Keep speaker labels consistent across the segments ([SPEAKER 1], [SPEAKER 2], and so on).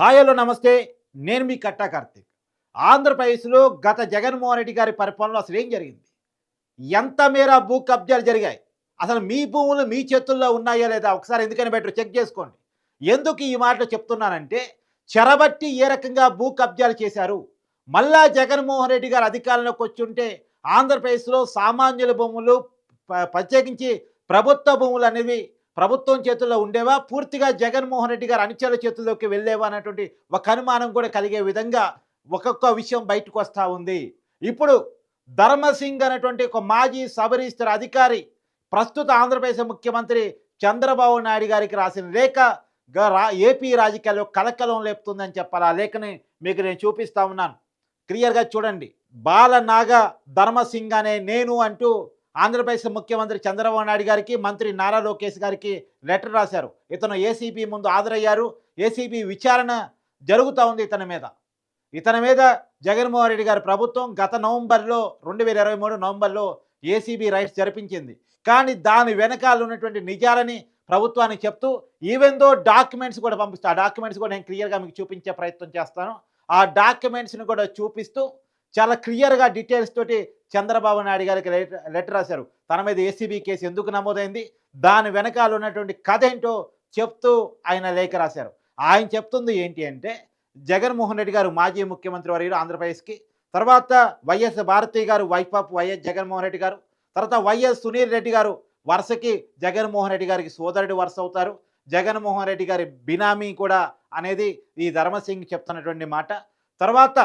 [SPEAKER 1] Hi hello నమస్తే. నేను మీ కట్టా కార్తీక్. ఆంధ్రప్రదేశ్లో గత జగన్మోహన్ రెడ్డి గారి పరిపాలనలో అసలు ఏం జరిగింది? ఎంత మేర భూ కబ్జాలు జరిగాయి? అసలు మీ భూములు మీ చేతుల్లో ఉన్నాయా లేదా? ఒకసారి ఎందుకని బెటర్ చెక్ చేసుకోండి. ఎందుకు ఈ మాటలు చెప్తున్నానంటే చెరబట్టి ఏ రకంగా భూ కబ్జాలు చేశారు? మళ్ళా జగన్మోహన్ రెడ్డి గారు అధికారంలోకి వచ్చి ఉంటే ఆంధ్రప్రదేశ్లో సామాన్యుల భూములు ప- ప్రత్యేకించి ప్రభుత్వ భూములు అనేవి ప్రభుత్వం చేతుల్లో ఉండేవా? పూర్తిగా జగన్మోహన్ రెడ్డి గారు అనుచరుల చేతుల్లోకి వెళ్ళేవా? అనేటువంటి ఒక అనుమానం కూడా కలిగే విధంగా ఒక్కొక్క విషయం బయటకు వస్తూ ఉంది. ఇప్పుడు ధర్మసింగ్ అనేటువంటి ఒక మాజీ సబరిస్తర్ అధికారి ప్రస్తుత ఆంధ్రప్రదేశ్ ముఖ్యమంత్రి చంద్రబాబు నాయుడు గారికి రాసిన లేఖ రా ఏపీ రాజకీయాల్లో కలకలం లేపుతుందని చెప్పాలి. ఆ లేఖని మీకు నేను చూపిస్తా ఉన్నాను. క్లియర్గా చూడండి. బాల నాగ ధర్మసింగ్ అనే నేను అంటూ ఆంధ్రప్రదేశ్ ముఖ్యమంత్రి చంద్రబాబు నాయుడు గారికి మంత్రి నారా లోకేష్ గారికి లెటర్ రాశారు. ఇతను ఏసీబీ ముందు హాజరయ్యారు. ఏసీబీ విచారణ జరుగుతూ ఉంది ఇతని మీద. ఇతని మీద జగన్మోహన్ రెడ్డి గారి ప్రభుత్వం గత నవంబర్లో రెండు వేల ఇరవై మూడు నవంబర్లో ఏసీబీ రైట్స్ జరిపించింది. కానీ దాని వెనకాల ఉన్నటువంటి నిజాలని ప్రభుత్వానికి చెప్తూ ఈవెన్ దో డాక్యుమెంట్స్ కూడా పంపిస్తా ఆ డాక్యుమెంట్స్ కూడా నేను క్లియర్గా మీకు చూపించే ప్రయత్నం చేస్తాను. ఆ డాక్యుమెంట్స్ని కూడా చూపిస్తూ చాలా క్లియర్గా డీటెయిల్స్ తోటి చంద్రబాబు నాయుడు గారికి లెటర్ లెటర్ రాశారు. తన మీద ఏసీబీ కేసు ఎందుకు నమోదైంది? దాని వెనకాల ఉన్నటువంటి కథ ఏంటో చెప్తూ ఆయన లేఖ రాశారు. ఆయన చెప్తుంది ఏంటి అంటే జగన్మోహన్ రెడ్డి గారు మాజీ ముఖ్యమంత్రి వర్యులు ఆంధ్రప్రదేశ్కి తర్వాత వైఎస్ భారతి గారు వైపాప్ వైఎస్ జగన్మోహన్ రెడ్డి గారు తర్వాత వైఎస్ సునీల్ రెడ్డి గారు వరుసకి జగన్మోహన్ రెడ్డి గారికి సోదరుడు వరుస అవుతారు. జగన్మోహన్ రెడ్డి గారి బినామీ కూడా అనేది ఈ ధర్మసింగ్ చెప్తున్నటువంటి మాట. తర్వాత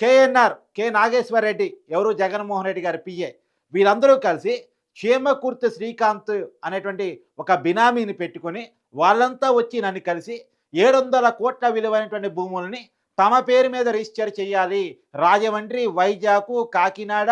[SPEAKER 1] కేఎన్ఆర్ కె నాగేశ్వర్ రెడ్డి ఎవరు? జగన్మోహన్ రెడ్డి గారి పిఏ వీరందరూ కలిసి క్షేమకూర్తి శ్రీకాంత్ అనేటువంటి ఒక బినామీని పెట్టుకొని వాళ్ళంతా వచ్చి నన్ను కలిసి ఏడు వందల కోట్ల విలువైనటువంటి భూములని తమ పేరు మీద రిజిస్టర్ చేయాలి. రాజమండ్రి వైజాగ్ కాకినాడ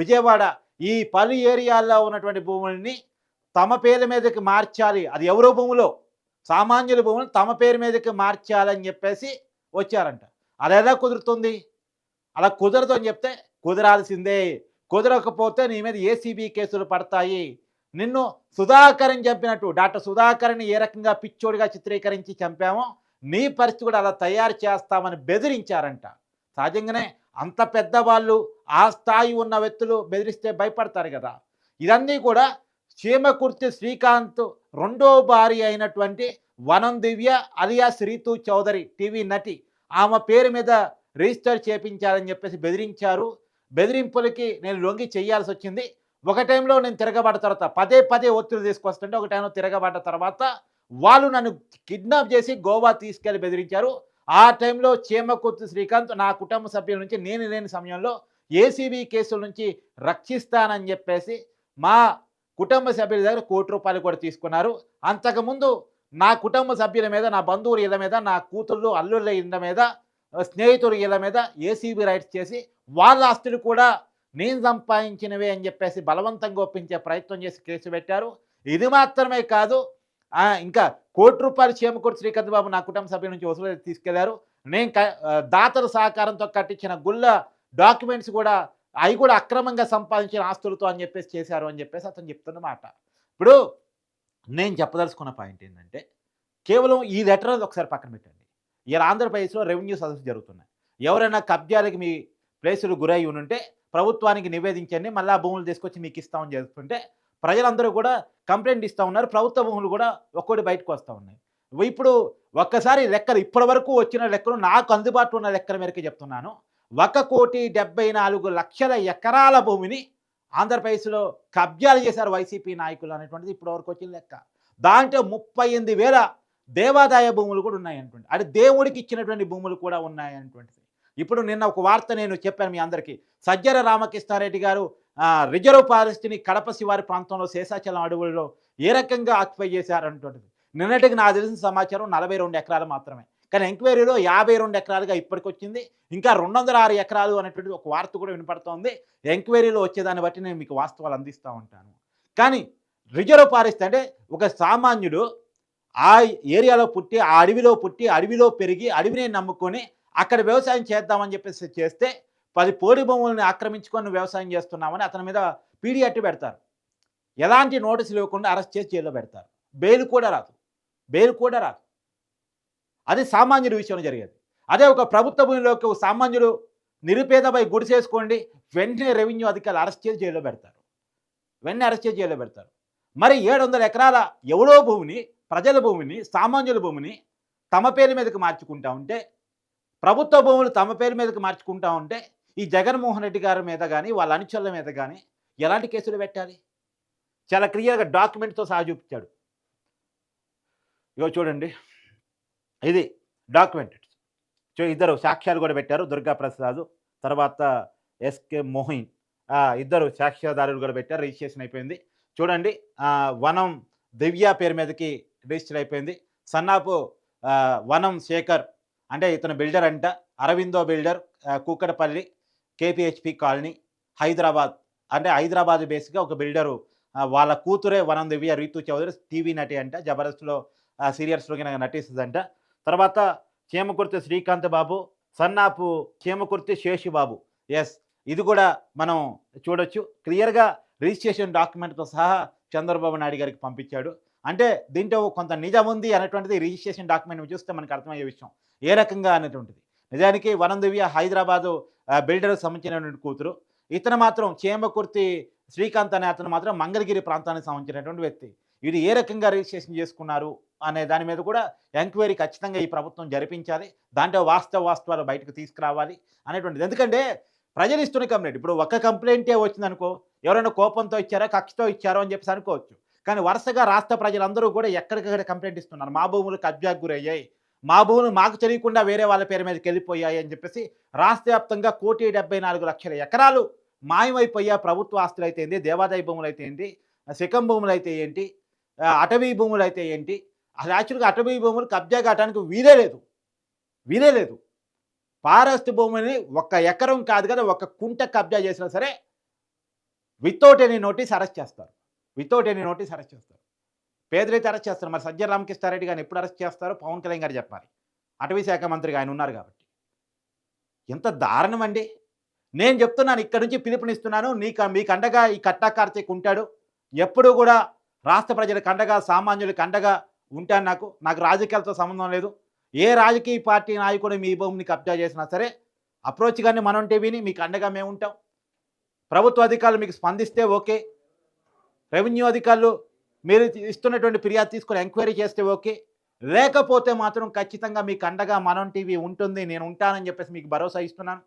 [SPEAKER 1] విజయవాడ ఈ పలు ఏరియాల్లో ఉన్నటువంటి భూముల్ని తమ పేరు మీదకి మార్చాలి. అది ఎవరో భూములో? సామాన్యుల భూములు తమ పేరు మీదకి మార్చాలని చెప్పేసి వచ్చారంట. అది ఎలా కుదురుతుంది? అలా కుదరదు అని చెప్తే కుదరాల్సిందే. కుదరకపోతే నీ మీద ఏసీబీ కేసులు పడతాయి. నిన్ను సుధాకర్ని చంపినట్టు డాక్టర్ సుధాకర్ని ఏ రకంగా పిచ్చోడిగా చిత్రీకరించి చంపామో నీ పరిస్థితి కూడా అలా తయారు చేస్తామని బెదిరించారంట. సహజంగానే అంత పెద్దవాళ్ళు ఆ స్థాయి ఉన్న వ్యక్తులు బెదిరిస్తే భయపడతారు కదా. ఇదన్నీ కూడా చీమకుర్తి శ్రీకాంత్ రెండో భార్య అయినటువంటి వనం దివ్య అలియా శ్రీతు చౌదరి టీవీ నటి. ఆమె పేరు మీద రిజిస్టర్ చేపించాలని చెప్పేసి బెదిరించారు. బెదిరింపులకి నేను లొంగి చేయాల్సి వచ్చింది. ఒక టైంలో నేను తిరగబడ్డ తర్వాత పదే పదే ఒత్తిడి తీసుకొస్తుంటే ఒక టైంలో తిరగబడ్డ తర్వాత వాళ్ళు నన్ను కిడ్నాప్ చేసి గోవా తీసుకెళ్ళి బెదిరించారు. ఆ టైంలో చీమకుర్తి శ్రీకాంత్ నా కుటుంబ సభ్యుల నుంచి నేను లేని సమయంలో ఏసీబీ కేసుల నుంచి రక్షిస్తానని చెప్పేసి మా కుటుంబ సభ్యుల దగ్గర కోటి రూపాయలు కూడా తీసుకున్నారు. అంతకుముందు నా కుటుంబ సభ్యుల మీద నా బంధువుల ఇళ్ళ మీద నా కూతుళ్ళు అల్లుళ్ళ ఇళ్ళ మీద స్నేహితుడు వీళ్ళ మీద ఏసీబీ రైట్స్ చేసి వాళ్ళ ఆస్తులు కూడా నేను సంపాదించినవే అని చెప్పేసి బలవంతంగా ఒప్పించే ప్రయత్నం చేసి కేసు పెట్టారు. ఇది మాత్రమే కాదు ఇంకా కోటి రూపాయలు చేమకూరు శ్రీకాంత్ బాబు నా కుటుంబ సభ్యుల నుంచి వసూలు తీసుకెళ్ళారు. నేను దాతల సహకారంతో కట్టించిన గుళ్ళ డాక్యుమెంట్స్ కూడా అవి కూడా అక్రమంగా సంపాదించిన ఆస్తులతో అని చెప్పేసి చేశారు అని చెప్పేసి అతను చెప్తున్నమాట ఇప్పుడు నేను చెప్పదలుచుకున్న పాయింట్ ఏంటంటే కేవలం ఈ లెటర్ ఒకసారి పక్కన పెట్టండి. ఇలా ఆంధ్రప్రదేశ్లో రెవెన్యూ సదస్సు జరుగుతున్నాయి. ఎవరైనా కబ్జాలకి మీ ప్లేసులు గురై ఉంటే ప్రభుత్వానికి నివేదించండి మళ్ళీ ఆ భూములు తీసుకొచ్చి మీకు ఇస్తామని చెప్తుంటే ప్రజలందరూ కూడా కంప్లైంట్ ఇస్తూ ఉన్నారు. ప్రభుత్వ భూములు కూడా ఒక్కోటి బయటకు వస్తూ ఉన్నాయి. ఇప్పుడు ఒక్కసారి లెక్కలు ఇప్పటి వరకు వచ్చిన లెక్కలు నాకు అందుబాటులో ఉన్న లెక్కల మేరకు చెప్తున్నాను. ఒక కోటి డెబ్బై నాలుగు లక్షల ఎకరాల భూమిని ఆంధ్రప్రదేశ్లో కబ్జాలు చేశారు వైసీపీ నాయకులు అనేటువంటిది ఇప్పటి వరకు వచ్చిన లెక్క. దాంట్లో ముప్పై ఎనిమిది వేల దేవాదాయ భూములు కూడా ఉన్నాయనుకోండి. అంటే దేవుడికి ఇచ్చినటువంటి భూములు కూడా ఉన్నాయనేటువంటిది ఇప్పుడు నిన్న ఒక వార్త నేను చెప్పాను మీ అందరికీ. సజ్జర రామకృష్ణారెడ్డి గారు రిజర్వ్ ఫారెస్ట్ని కడప శివారి ప్రాంతంలో శేషాచలం అడవుల్లో ఏ రకంగా ఆక్యుపై చేశారనేటువంటిది నిన్నటికి నాకు తెలిసిన సమాచారం నలభై రెండు ఎకరాలు మాత్రమే. కానీ ఎంక్వైరీలో యాభై రెండు ఎకరాలుగా ఇప్పటికొచ్చింది. ఇంకా రెండు వందల ఆరు ఎకరాలు అనేటువంటి ఒక వార్త కూడా వినపడుతోంది. ఎంక్వైరీలో వచ్చేదాన్ని బట్టి నేను మీకు వాస్తవాలు అందిస్తూ ఉంటాను. కానీ రిజర్వ్ ఫారెస్ట్ అంటే ఒక సామాన్యుడు ఆ ఏరియాలో పుట్టి ఆ అడవిలో పుట్టి అడవిలో పెరిగి అడవిని నమ్ముకొని అక్కడ వ్యవసాయం చేద్దామని చెప్పేసి చేస్తే పది పోడి భూములను ఆక్రమించుకొని వ్యవసాయం చేస్తున్నామని అతని మీద పీడీ అట్టి పెడతారు. ఎలాంటి నోటీసులు ఇవ్వకుండా అరెస్ట్ చేసి జైల్లో పెడతారు. బెయిల్ కూడా రాదు. బెయిల్ కూడా రాదు. అది సామాన్యుడి విషయంలో జరిగేది. అదే ఒక ప్రభుత్వ భూమిలోకి ఒక సామాన్యుడు నిరుపేదపై గుడిసేసుకోండి వెంటనే రెవెన్యూ అధికారులు అరెస్ట్ చేసి జైల్లో పెడతారు. వెంటనే అరెస్ట్ చేసి జైల్లో పెడతారు. మరి ఏడు వందల ఎకరాల ఎవడో భూమిని ప్రజల భూమిని సామాన్యుల భూమిని తమ పేరు మీదకి మార్చుకుంటా ఉంటే ప్రభుత్వ భూములు తమ పేరు మీదకి మార్చుకుంటా ఉంటే ఈ జగన్మోహన్ రెడ్డి గారి మీద కానీ వాళ్ళ అనుచరుల మీద కానీ ఎలాంటి కేసులు పెట్టాలి? చాలా క్లియర్గా డాక్యుమెంట్తో సహా చూపించాడు. ఇగో చూడండి. ఇది డాక్యుమెంట్ సో ఇద్దరు సాక్ష్యాలు కూడా పెట్టారు. దుర్గా ప్రసాద్ తర్వాత ఎస్కే మోహిన్. ఇద్దరు సాక్ష్యాధారులు కూడా పెట్టారు. రిజిస్ట్రేషన్ అయిపోయింది. చూడండి వనం దివ్య పేరు మీదకి రిజిస్టర్ అయిపోయింది. సన్నాపు వనం శేఖర్ అంటే ఇతను బిల్డర్ అంట. Aurobindo builder Kukatpally KPHB colony Hyderabad. అంటే హైదరాబాద్ బేస్గా ఒక బిల్డరు. వాళ్ళ కూతురే వనం దివ్య రీతు చౌదరి టీవీ నటి అంట. జబర్దస్త్లో సీరియల్స్లో కింద నటిస్తుందంట. తర్వాత చేమకుర్తి శ్రీకాంత్ బాబు సన్నాపు చీమకుర్తి శేషుబాబు ఎస్ ఇది కూడా మనం చూడొచ్చు. క్లియర్గా రిజిస్ట్రేషన్ డాక్యుమెంట్తో సహా చంద్రబాబు నాయుడు గారికి పంపించాడు. అంటే దీంట్లో కొంత నిజం ఉంది అనేటువంటిది రిజిస్ట్రేషన్ డాక్యుమెంట్ చూస్తే మనకు అర్థమయ్యే విషయం. ఏ రకంగా అనేటువంటిది? నిజానికి వనం దివ్య హైదరాబాదు బిల్డర్కు సంబంధించినటువంటి కూతురు. ఇతను మాత్రం చేమకుర్తి శ్రీకాంత్ అనే అతను మాత్రం మంగళగిరి ప్రాంతానికి సంబంధించినటువంటి వ్యక్తి. ఇది ఏ రకంగా రిజిస్ట్రేషన్ చేసుకున్నారు అనే దాని మీద కూడా ఎంక్వైరీ ఖచ్చితంగా ఈ ప్రభుత్వం జరిపించాలి. దాంట్లో వాస్తవ వాస్తవాలు బయటకు తీసుకురావాలి అనేటువంటిది. ఎందుకంటే ప్రజలు ఇస్తున్న కంప్లైంట్ ఇప్పుడు ఒక కంప్లైంటే వచ్చిందనుకో ఎవరైనా కోపంతో ఇచ్చారా కక్షతో ఇచ్చారో అని చెప్పేసి అనుకోవచ్చు. కానీ వరుసగా రాష్ట్ర ప్రజలందరూ కూడా ఎక్కడికక్కడ కంప్లైంట్ ఇస్తున్నారు. మా భూములు కబ్జాకు గురయ్యాయి. మా భూములు మాకు తెలియకుండా వేరే వాళ్ళ పేరు మీదకి వెళ్ళిపోయాయి అని చెప్పేసి రాష్ట్ర వ్యాప్తంగా కోటి డెబ్బై నాలుగు లక్షల ఎకరాలు మాయమైపోయా ప్రభుత్వ ఆస్తులు అయితే ఏంటి? దేవాదాయ భూములు అయితే ఏంటి? శకం భూములు అయితే ఏంటి? అటవీ భూములు అయితే ఏంటి? అసలు యాక్చువల్గా అటవీ భూములు కబ్జా కావడానికి వీలే లేదు. వీలే లేదు. ఫారెస్ట్ భూమిని ఒక్క ఎకరం కాదు కదా ఒక కుంట కబ్జా చేసినా సరే వితౌట్ ఎనీ నోటీస్ అరెస్ట్ చేస్తారు. వితౌట్ ఎనీ నోటీస్ అరెస్ట్ చేస్తారు. పేదరైతే అరెస్ట్ చేస్తారు. మరి సజ్జల రామకృష్ణారెడ్డి గారిని ఎప్పుడు అరెస్ట్ చేస్తారో పవన్ కళ్యాణ్ గారు చెప్పాలి. అటవీ శాఖ మంత్రిగా ఆయన ఉన్నారు కాబట్టి. ఎంత దారుణం అండి. నేను చెప్తున్నాను ఇక్కడ నుంచి పిలుపునిస్తున్నాను. నీకు మీకు అండగా ఈ కట్టా కార్తీక్ ఉంటాడు. ఎప్పుడూ కూడా రాష్ట్ర ప్రజలకు అండగా సామాన్యులకు అండగా ఉంటాను నాకు. నాకు రాజకీయాలతో సంబంధం లేదు. ఏ రాజకీయ పార్టీ నాయకుడు మీ భూమిని కబ్జా చేసినా సరే అప్రోచ్ కానీ మనం టీవీని మీకు అండగా మేము ఉంటాం. ప్రభుత్వ అధికారులు మీకు స్పందిస్తే ఓకే. రెవెన్యూ అధికారులు మీరు ఇస్తున్నటువంటి ఫిర్యాదు తీసుకొని ఎంక్వైరీ చేస్తే ఓకే. లేకపోతే మాత్రం ఖచ్చితంగా మీకు అండగా మనం టీవీ ఉంటుంది నేను ఉంటానని చెప్పేసి మీకు భరోసా ఇస్తున్నాను.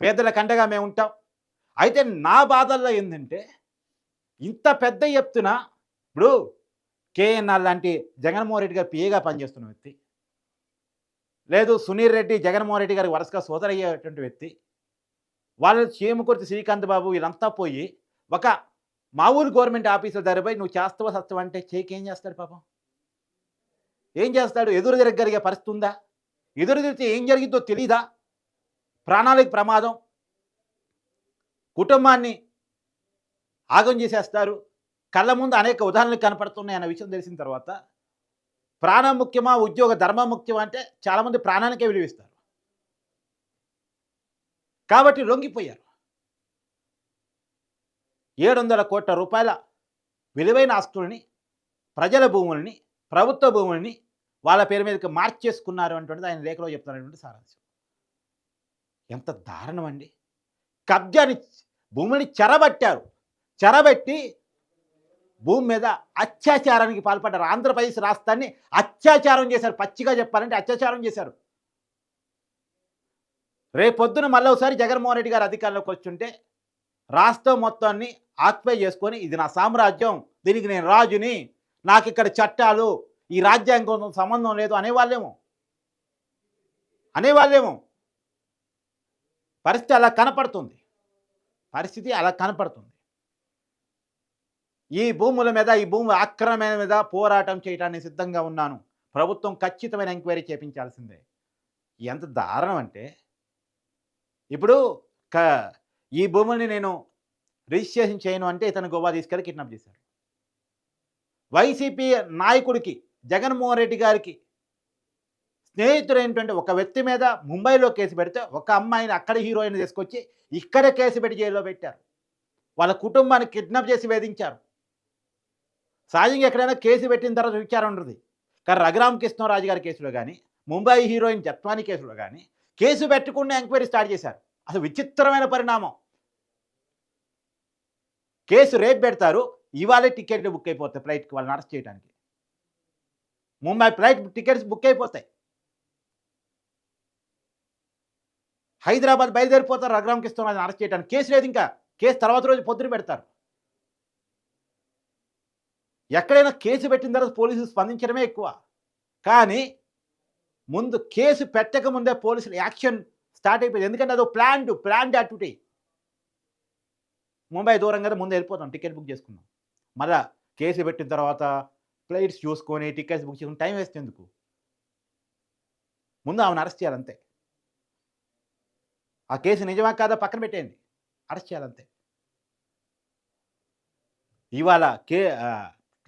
[SPEAKER 1] పేదలకు అండగా మేము ఉంటాం. అయితే నా బాధల్లో ఏంటంటే ఇంత పెద్ద చెప్తున్నా ఇప్పుడు కేఎన్ఆర్ లాంటి జగన్మోహన్ రెడ్డి గారు పిఏగా పనిచేస్తున్న వ్యక్తి లేదు సునీల్ రెడ్డి జగన్మోహన్ రెడ్డి గారికి వరుసగా సోదరయ్యేటువంటి వ్యక్తి వాళ్ళు చీమకుర్తి శ్రీకాంత్ బాబు వీళ్ళంతా పోయి ఒక మా ఊరు గవర్నమెంట్ ఆఫీసర్ దగ్గర నువ్వు చేస్తావా సత్వం అంటే చేకి ఏం చేస్తాడు పాపం? ఏం చేస్తాడు? ఎదురు తిరగలిగే పరిస్థితి ఉందా? ఎదురు తిరిగితే ఏం జరిగిందో తెలీదా? ప్రాణాలకు ప్రమాదం. కుటుంబాన్ని ఆగం చేసేస్తారు. కళ్ళ ముందు అనేక ఉదాహరణలు కనపడుతున్నాయి అన్న విషయం తెలిసిన తర్వాత ప్రాణం ముఖ్యమా? ఉద్యోగ ధర్మం ముఖ్యమా? అంటే చాలామంది ప్రాణానికే విలువిస్తారు. కాబట్టి లొంగిపోయారు. ఏడు వందల కోట్ల రూపాయల విలువైన ఆస్తుల్ని ప్రజల భూముల్ని ప్రభుత్వ భూముల్ని వాళ్ళ పేరు మీదకి మార్చేసుకున్నారు అంటున్నది ఆయన లేఖలో చెప్తున్నటువంటి సారాంశం. ఎంత దారుణం అండి కబ్జాని భూమిని చెరబట్టారు. చెరబెట్టి భూమి మీద అత్యాచారానికి పాల్పడ్డారు. ఆంధ్రప్రదేశ్ రాష్ట్రాన్ని అత్యాచారం చేశారు. పచ్చిగా చెప్పాలంటే అత్యాచారం చేశారు. రేపొద్దున మళ్ళీ ఒకసారి జగన్మోహన్ రెడ్డి గారు అధికారంలోకి వచ్చుంటే రాష్ట్రం మొత్తాన్ని ఆక్యుపై చేసుకొని ఇది నా సామ్రాజ్యం దీనికి నేను రాజుని నాకు ఇక్కడ చట్టాలు ఈ రాజ్యాంగంతో సంబంధం లేదు అనేవాళ్ళేమో. అనేవాళ్ళేమో. పరిస్థితి అలా కనపడుతుంది. పరిస్థితి అలా కనపడుతుంది. ఈ భూముల మీద ఈ భూమి ఆక్రమణ మీద పోరాటం చేయడానికి సిద్ధంగా ఉన్నాను. ప్రభుత్వం ఖచ్చితమైన ఎంక్వైరీ చేపించాల్సిందే. ఎంత దారుణం అంటే ఇప్పుడు క ఈ భూముల్ని నేను రిజిస్ట్రేషన్ చేయను అంటే ఇతను గోవా తీసుకెళ్ళి కిడ్నాప్ చేశారు వైసీపీ నాయకుడికి జగన్మోహన్ రెడ్డి గారికి స్నేహితుడైనటువంటి ఒక వ్యక్తి మీద ముంబైలో కేసు పెడితే ఒక అమ్మాయిని అక్కడ హీరోయిన్ తీసుకొచ్చి ఇక్కడ కేసు పెట్టి జైల్లో పెట్టారు. వాళ్ళ కుటుంబాన్ని కిడ్నాప్ చేసి వేధించారు. సహజంగా ఎక్కడైనా కేసు పెట్టిన తర్వాత విచారం ఉండదు. కానీ రఘురామ్ కృష్ణరాజు గారి కేసులో కానీ ముంబై హీరోయిన్ జత్వాని కేసులో కానీ కేసు పెట్టకుండా ఎంక్వైరీ స్టార్ట్ చేశారు. అసలు విచిత్రమైన పరిణామం. కేసు రేపు పెడతారు ఇవాళే టికెట్లు బుక్ అయిపోతాయి ఫ్లైట్కి వాళ్ళని అరెస్ట్ చేయడానికి. ముంబై ఫ్లైట్ టికెట్స్ బుక్ అయిపోతాయి. హైదరాబాద్ బయలుదేరిపోతారు రఘురామ్ కృష్ణరాజుని అరెస్ట్ చేయడానికి. కేసు లేదు ఇంకా. కేసు తర్వాత రోజు పొద్దున పెడతారు. ఎక్కడైనా కేసు పెట్టిన తర్వాత పోలీసులు స్పందించడమే ఎక్కువ. కానీ ముందు కేసు పెట్టకముందే పోలీసులు యాక్షన్ స్టార్ట్ అయిపోయింది. ఎందుకంటే అదో ప్లాన్డ్ ప్లాన్డ్ యాక్టివిటీ. ముంబై దూరం కదా ముందు వెళ్ళిపోతాం. టికెట్ బుక్ చేసుకున్నాం మళ్ళా కేసు పెట్టిన తర్వాత ఫ్లైట్స్ చూసుకొని టికెట్స్ బుక్ చేసుకుని టైం వేస్తే ఎందుకు? ముందు ఆమెను అరెస్ట్ చేయాలంతే ఆ కేసు నిజమా కాదా పక్కన పెట్టేయండి. అరెస్ట్ చేయాలంతే ఇవాళ కే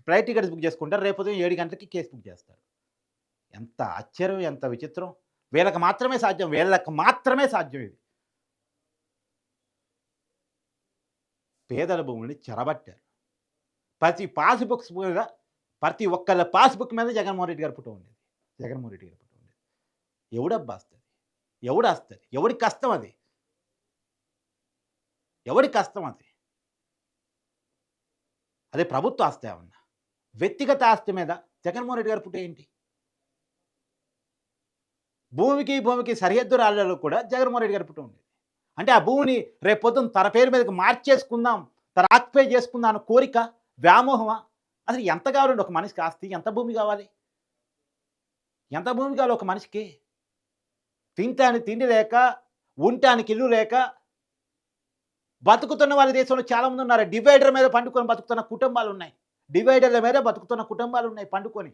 [SPEAKER 1] ఫ్లైట్ టికెట్స్ బుక్ చేసుకుంటారు. రేపు ఉదయం ఏడు గంటలకి కేసు బుక్ చేస్తారు. ఎంత ఆశ్చర్యం ఎంత విచిత్రం. వీళ్ళకి మాత్రమే సాధ్యం వీళ్ళకి మాత్రమే సాధ్యం ఇది. పేదల భూముల్ని చెరబట్టారు. ప్రతి పాస్బుక్స్ మీద ప్రతి ఒక్కళ్ళ పాస్బుక్ మీద జగన్మోహన్ రెడ్డి గారి ఫోటో ఉండేది. జగన్మోహన్ రెడ్డి గారి ఫోటో ఉండేది. ఎవడబ్బా వస్తుంది ఎవడు వస్తుంది ఎవడి కష్టం అది? ఎవడి కష్టం అది? అదే ప్రభుత్వ ఆస్తి ఏమన్నా? వ్యక్తిగత ఆస్తి మీద జగన్మోహన్ రెడ్డి గారి ఫోటో ఏంటి? భూమికి భూమికి సరిహద్దు రాళ్ళలో కూడా జగన్మోహన్ రెడ్డి గారి ఉండేది. అంటే ఆ భూమిని రేపు పొద్దున్న తన పేరు మీదకి మార్చేసుకుందాం తన ఆక్యుపై చేసుకుందాం అన్న కోరిక వ్యామోహమా? అసలు ఎంత కావాలండి ఒక మనిషికి ఆస్తి? ఎంత భూమి కావాలి? ఎంత భూమి కావాలి ఒక మనిషికి? తింటానికి తిండి లేక ఉంటానికి ఇల్లు లేక బతుకుతున్న వాళ్ళ దేశంలో చాలామంది ఉన్నారు. డివైడర్ మీద పండుకొని బతుకుతున్న కుటుంబాలు ఉన్నాయి. డివైడర్ల మీద బతుకుతున్న కుటుంబాలు ఉన్నాయి పండుకొని.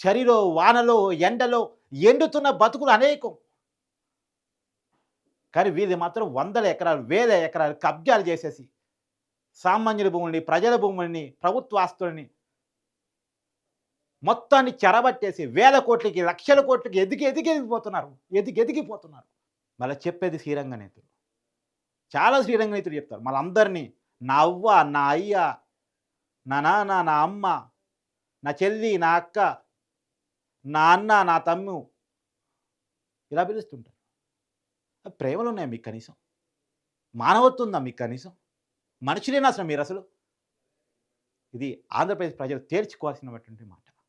[SPEAKER 1] చరిలో వానలో ఎండలో ఎండుతున్న బతుకులు అనేకం. కానీ వీధి మాత్రం వందల ఎకరాలు వేల ఎకరాలు కబ్జాలు చేసేసి సామాన్యుల భూముల్ని ప్రజల భూముల్ని ప్రభుత్వ ఆస్తుల్ని మొత్తాన్ని చెరబట్టేసి వేల కోట్లకి లక్షల కోట్లకి ఎదిగి ఎదిగి ఎదిగిపోతున్నారు ఎదిగి ఎదిగిపోతున్నారు మళ్ళీ చెప్పేది శ్రీరంగ నేతలు. చాలా శ్రీరంగ నేతలు చెప్తారు. మళ్ళీ నా అవ్వ నా అయ్య నా నాన్న నా అమ్మ నా చెల్లి నా అక్క నా అన్న నా తమ్ము ఇలా పిలుస్తుంటారు. ప్రేమలు ఉన్నాయి మీకు కనీసం? మానవత్వం ఉందా మీకు కనీసం? మనుషులేనా అసలు మీరు అసలు? ఇది ఆంధ్రప్రదేశ్ ప్రజలు తేల్చుకోవాల్సినటువంటి మాట.